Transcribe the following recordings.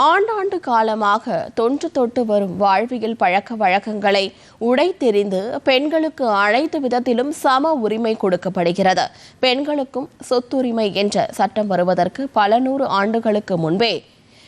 ஆண்டாண்டு காலமாக தொன்று தொட்டு வரும் வாழ்வியல் பழக்க வழக்கங்களை உடைத்தெறிந்து பெண்களுக்கு அனைத்து விதத்திலும் சம உரிமை கொடுக்கப்படுகிறது. பெண்களுக்கும் சொத்துரிமை என்ற சட்டம் வருவதற்கு பல நூறு ஆண்டுகளுக்கு முன்பே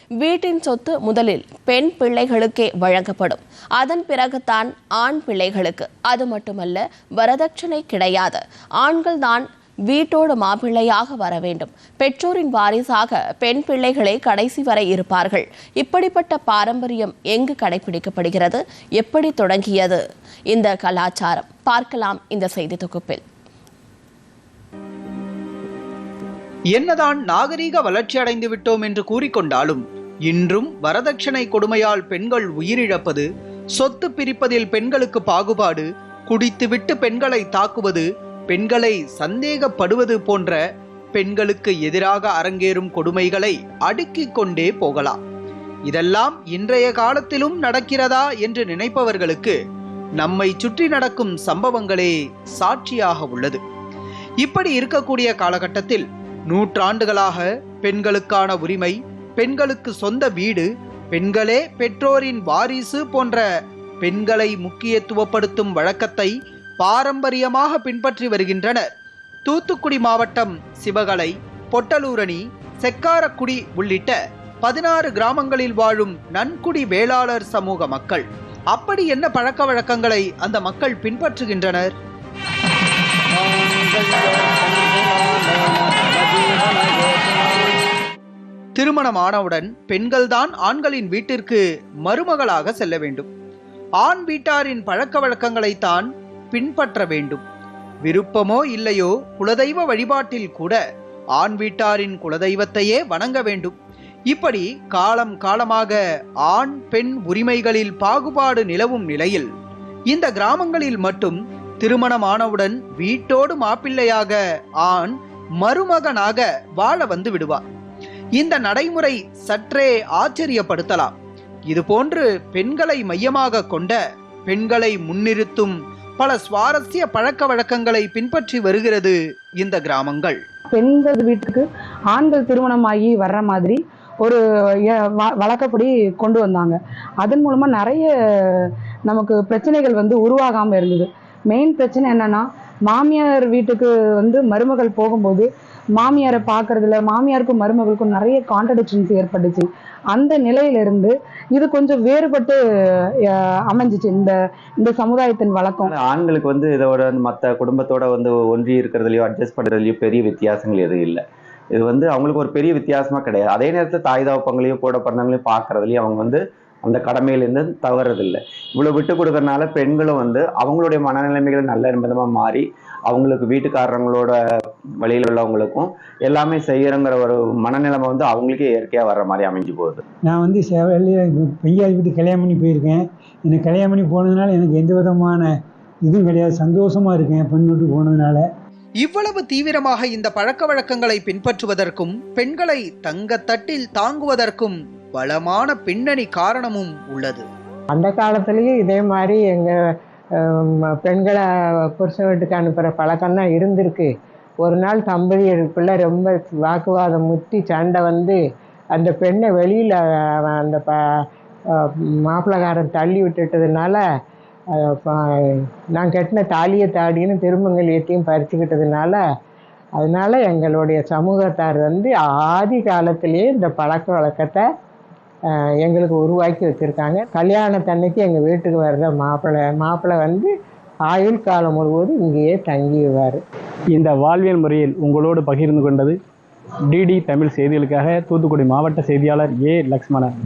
வீட்டின் சொத்து முதலில் பெண் பிள்ளைகளுக்கே வழங்கப்படும். அதன் பிறகுதான் ஆண் பிள்ளைகளுக்கு. அது மட்டுமல்ல வரதட்சணை கிடையாது. ஆண்கள் தான் வீட்டோடு மாப்பிள்ளையாக வர வேண்டும். பெற்றோரின் வாரிசாக பெண் பிள்ளைகளே கடைசி வரை இருப்பார்கள். இப்படிப்பட்ட பாரம்பரியம் எங்கு கடைபிடிக்கப்படுகிறது? எப்படி தொடங்கியது? இந்த கலாச்சாரம். பார்க்கலாம் இந்த செய்தி தொகுப்பில். என்னதான் நாகரீக வளர்ச்சி அடைந்து விட்டோம் என்று கூறிக்கொண்டாலும் இன்றும் வரதட்சணை கொடுமையால் பெண்கள் உயிரிழப்பது சொத்து பிரிப்பதில் பெண்களுக்கு பாகுபாடு குடித்துவிட்டு பெண்களை தாக்குவது பெண்களை சந்தேகப்படுவது போன்ற பெண்களுக்கு எதிராக அரங்கேறும் கொடுமைகளை அடுக்கிக் கொண்டே போகலாம். இதெல்லாம் இன்றைய காலத்திலும் நடக்கிறதா என்று நினைப்பவர்களுக்கு நம்மை சுற்றி நடக்கும் சம்பவங்களே சாட்சியாக உள்ளது. இப்படி இருக்கக்கூடிய காலகட்டத்தில் நூற்றாண்டுகளாக பெண்களுக்கான உரிமை பெண்களுக்கு சொந்த வீடு பெண்களே பெற்றோரின் வாரிசு போன்ற பெண்களை முக்கியத்துவப்படுத்தும் வழக்கத்தை பாரம்பரியமாக பின்பற்றி வருகின்றனர். தூத்துக்குடி மாவட்டம் சிவகலை பொட்டலூரணி செக்காரக்குடி உள்ளிட்ட பதினாறு கிராமங்களில் வாழும் நன்குடி வேளாளர் சமூக மக்கள். அப்படி என்ன பழக்க வழக்கங்களை அந்த மக்கள் பின்பற்றுகின்றனர்? திருமணமானவுடன் பெண்கள்தான் ஆண்களின் வீட்டிற்கு மருமகளாக செல்ல வேண்டும். ஆண் வீட்டாரின் பழக்க வழக்கங்களைத்தான் பின்பற்ற வேண்டும். விருப்பமோ இல்லையோ குலதெய்வ வழிபாட்டில் கூட ஆண் வீட்டாரின் குலதெய்வத்தையே வணங்க வேண்டும். இப்படி காலம் காலமாக ஆண் பெண் உரிமைகளில் பாகுபாடு நிலவும் நிலையில் இந்த கிராமங்களில் மட்டும் திருமணமானவுடன் வீட்டோடு மாப்பிள்ளையாக ஆண் மருமகனாக வாழ வந்து விடுவார். இந்த நடைமுறை சற்றே ஆச்சரியப்படுத்தலாம். இதுபோன்று பெண்களை மையமாக கொண்ட பெண்களை முன்னிறுத்தும் பல சுவாரஸ்ய பழக்க வழக்கங்களை பின்பற்றி வருகிறது இந்த கிராமங்கள். பெண்கள் வீட்டுக்கு ஆண்கள் திருமணமாகி வர்ற மாதிரி ஒரு வ- வழக்கப்படி கொண்டு வந்தாங்க. அதன் மூலமா நிறைய நமக்கு பிரச்சனைகள் வந்து உருவாகாம இருந்தது. மெயின் பிரச்சனை என்னன்னா மாமியார் வீட்டுக்கு வந்து மருமகள் போகும்போது மாமியாரை பார்க்கறதுல மாமியாருக்கும் மருமகளுக்கும் நிறைய கான்ட்ரடிக்ஷன்ஸ் ஏற்பட்டுச்சு. அந்த நிலையிலிருந்து இது கொஞ்சம் வேறுபட்டு அமைஞ்சிச்சு. இந்த இந்த சமுதாயத்தின் வழக்கம். ஆண்களுக்கு வந்து இதோட மற்ற குடும்பத்தோட வந்து ஒன்றி இருக்கிறதுலையோ அட்ஜஸ்ட் பண்ணுறதுலையோ பெரிய வித்தியாசங்கள் எதுவும் இல்லை. இது வந்து அவங்களுக்கு ஒரு பெரிய வித்தியாசமாக கிடையாது. அதே நேரத்தில் தாய் தகப்பங்களையும் கூட பிறந்தவங்களையும் பார்க்கறதுலையும் அவங்க வந்து அந்த கடமையிலேருந்து தவறதில்லை. இவ்வளோ விட்டு கொடுக்கறனால பெண்களும் வந்து அவங்களுடைய மனநிலைமைகள் நல்ல விதமாக மாறி அவங்களுக்கு வீட்டுக்காரங்களோட வழியில் உள்ளவங்களுக்கும் எல்லாமே செய்யறங்கிற ஒரு மனநிலைமை வந்து அவங்களுக்கே இயற்கையாக வர்ற மாதிரி அமைஞ்சு போகுது. நான் வந்து செவல்லையே பெய்யாதி வீட்டு கல்யாணம் பண்ணி போயிருக்கேன். எனக்கு கல்யாணம் பண்ணி போனதுனால எனக்கு எந்த விதமான இதுவும் கிடையாது. சந்தோஷமாக இருக்கேன் பெண் வீட்டுக்கு போனதுனால. இவ்வளவு தீவிரமாக இந்த பழக்க வழக்கங்களை பின்பற்றுவதற்கும் பெண்களை தங்க தட்டில் தாங்குவதற்கும் பலமான பின்னணி காரணமும் உள்ளது. அந்த காலத்துலேயும் இதே மாதிரி எங்கள் பெண்களை புருஷன் வீட்டுக்கு அனுப்புகிற பழக்கம் தான் இருந்திருக்கு. ஒரு நாள் தம்பதியருக்குள்ள ரொம்ப வாக்குவாதம் முத்தி சண்டை வந்து அந்த பெண்ணை வெளியில் அந்த ப மாப்பிள்ளக்காரன் தள்ளி விட்டுட்டதுனால நான் கட்டின தாலியை தாடின்னு திருமங்கல்யத்தையும் பறிச்சுக்கிட்டதுனால அதனால எங்களுடைய சமூகத்தார் வந்து ஆதி காலத்திலேயே இந்த பழக்க வழக்கத்தை எங்களுக்கு உருவாக்கி வச்சுருக்காங்க. கல்யாணத்தன்னைக்கு எங்கள் வீட்டுக்கு வர்ற மாப்பிள்ளை மாப்பிள்ளை வந்து ஆயுள் காலம் முழுவதும் இங்கேயே தங்கிடுவார். இந்த வாழ்வியல் முறையில் உங்களோடு பகிர்ந்து கொண்டது டிடி தமிழ் செய்திகளுக்காக தூத்துக்குடி மாவட்ட செய்தியாளர் ஏ லக்ஷ்மணன்.